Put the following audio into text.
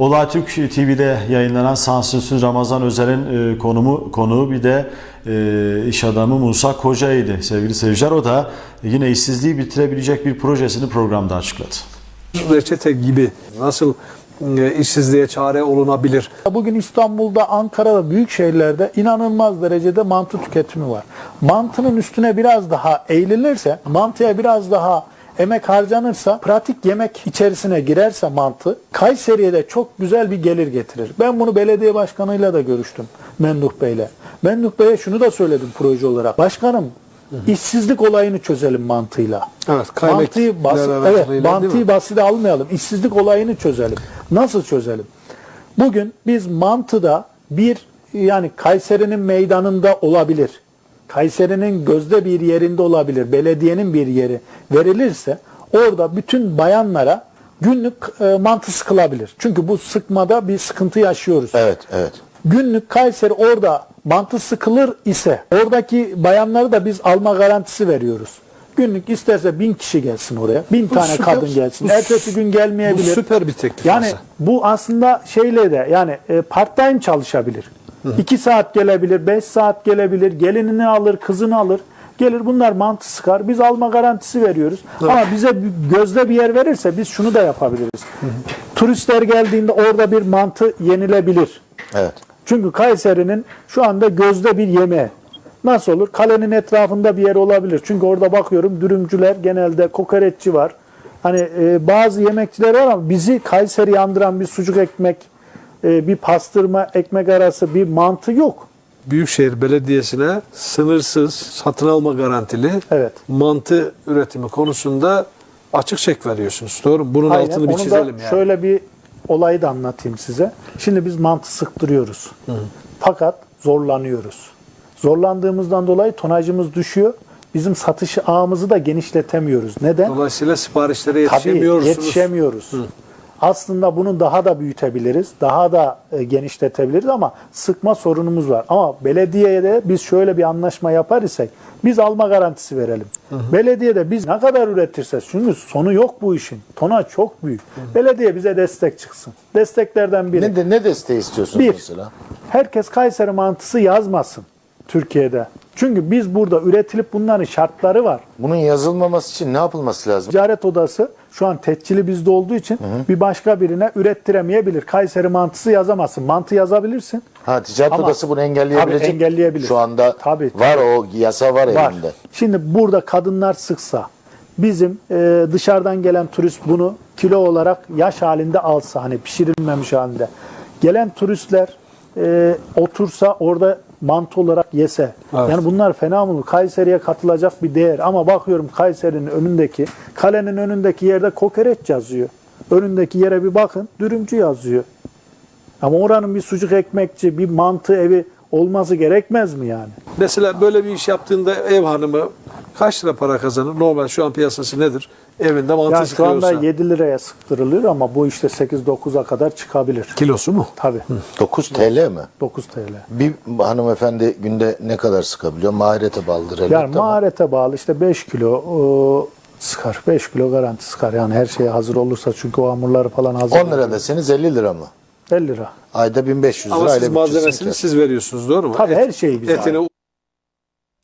Olay Türk TV'de yayınlanan Sansürsüz Ramazan Özel'in e, konumu konuğu bir de e, iş adamı Musa Koca'ydı sevgili seyirciler. O da yine işsizliği bitirebilecek bir projesini programda açıkladı. reçete gibi nasıl e, işsizliğe çare olunabilir? Bugün İstanbul'da, Ankara'da, büyük şehirlerde inanılmaz derecede mantı tüketimi var. Mantının üstüne biraz daha eğilinirse, mantıya biraz daha emek harcanırsa, pratik yemek içerisine girerse mantı, Kayseri'ye de çok güzel bir gelir getirir. Ben bunu belediye başkanıyla da görüştüm, Memduh Bey'le. Memduh Bey'e şunu da söyledim proje olarak. Başkanım, işsizlik olayını çözelim mantıyla. Evet, kaynak Mantıyı bas, aracılığıyla evet, mantıyı basite almayalım. İşsizlik olayını çözelim. Nasıl çözelim? Bugün biz mantıda bir yani Kayseri'nin meydanında olabilir. Kayseri'nin gözde bir yerinde olabilir. Belediyenin bir yeri verilirse orada bütün bayanlara günlük e, mantı sıkılabilir. Çünkü bu sıkmada bir sıkıntı yaşıyoruz. Evet, evet. Günlük Kayseri orada mantı sıkılır ise oradaki bayanları da biz alma garantisi veriyoruz. Günlük isterse bin kişi gelsin oraya. Bin tane süper. kadın gelsin. Bu Ertesi gün gelmeyebilir. Bu süper bir teklif Yani aslında. bu aslında şeyle de yani e, part time çalışabilir. 2 saat gelebilir, 5 saat gelebilir, gelinini alır, kızını alır. Gelir bunlar mantı sıkar. Biz alma garantisi veriyoruz. Ama bize gözde bir yer verirse biz şunu da yapabiliriz. Turistler geldiğinde orada bir mantı yenilebilir. Evet. Çünkü Kayseri'nin şu anda gözde bir yemeği. Nasıl olur? Kalenin etrafında bir yer olabilir. Çünkü orada bakıyorum dürümcüler genelde kokoreççi var. Hani e, bazı yemekçiler var ama bizi Kayseri andıran bir sucuk ekmek, e, bir pastırma ekmek arası bir mantı yok. Büyükşehir Belediyesi'ne sınırsız satın alma garantili Evet. mantı üretimi konusunda açık çek veriyorsunuz. Doğru mu? Bunun Aynen. altını bir Onu çizelim yani. şöyle bir olayı da anlatayım size. Şimdi biz mantı sıktırıyoruz. Fakat zorlanıyoruz. Zorlandığımızdan dolayı tonajımız düşüyor. Bizim satış ağımızı da genişletemiyoruz. Neden? Dolayısıyla siparişlere Tabii yetişemiyorsunuz. yetişemiyoruz. Aslında bunu daha da büyütebiliriz, daha da e, genişletebiliriz ama sıkma sorunumuz var. Ama belediyeye de biz şöyle bir anlaşma yapar isek, biz alma garantisi verelim. Belediyede biz ne kadar üretirsek, çünkü sonu yok bu işin. Tona çok büyük. Belediye bize destek çıksın. Desteklerden biri. Ne, de, ne desteği istiyorsunuz Bir, mesela? herkes Kayseri mantısı yazmasın Türkiye'de. Çünkü biz burada üretilip bunların şartları var. Bunun yazılmaması için ne yapılması lazım? Ticaret odası şu an tescili bizde olduğu için bir başka birine ürettiremeyebilir. Kayseri mantısı yazamazsın. Mantı yazabilirsin. Ha ticaret Ama- odası bunu engelleyebilecek. Tabii, engelleyebilir. Şu anda Tabii, var o yasa var, Var. elinde. Şimdi burada kadınlar sıksa, bizim e, dışarıdan gelen turist bunu kilo olarak yaş halinde alsa, hani pişirilmemiş halinde. Gelen turistler e, otursa orada mantı olarak yese. Evet. Yani bunlar fena mı? Kayseri'ye katılacak bir değer. Ama bakıyorum Kayseri'nin önündeki, kalenin önündeki yerde kokoreç yazıyor. Önündeki yere bir bakın, dürümcü yazıyor. Ama oranın bir sucuk ekmekçi, bir mantı evi olması gerekmez mi yani? Mesela böyle bir iş yaptığında ev hanımı kaç lira para kazanır? Normal şu an piyasası nedir? Evinde mantı Ya şu anda sıkıyorsa. 7 liraya sıktırılıyor ama bu işte 8-9'a kadar çıkabilir. Kilosu mu? Tabii. 9 TL mi? 9 TL. Bir hanımefendi günde ne kadar sıkabiliyor? Mahirete bağlıdır elbette Yani ama. maharete bağlı işte 5 kilo sıkar. 5 kilo garanti sıkar. Yani her şeye hazır olursa çünkü o hamurları falan hazır. 10 lira deseniz 50 lira mı? 50 lira. Ayda 1500 lira Ama siz aile bütçesini malzemesini siz veriyorsunuz doğru mu? Tabii her şeyi biz Etini,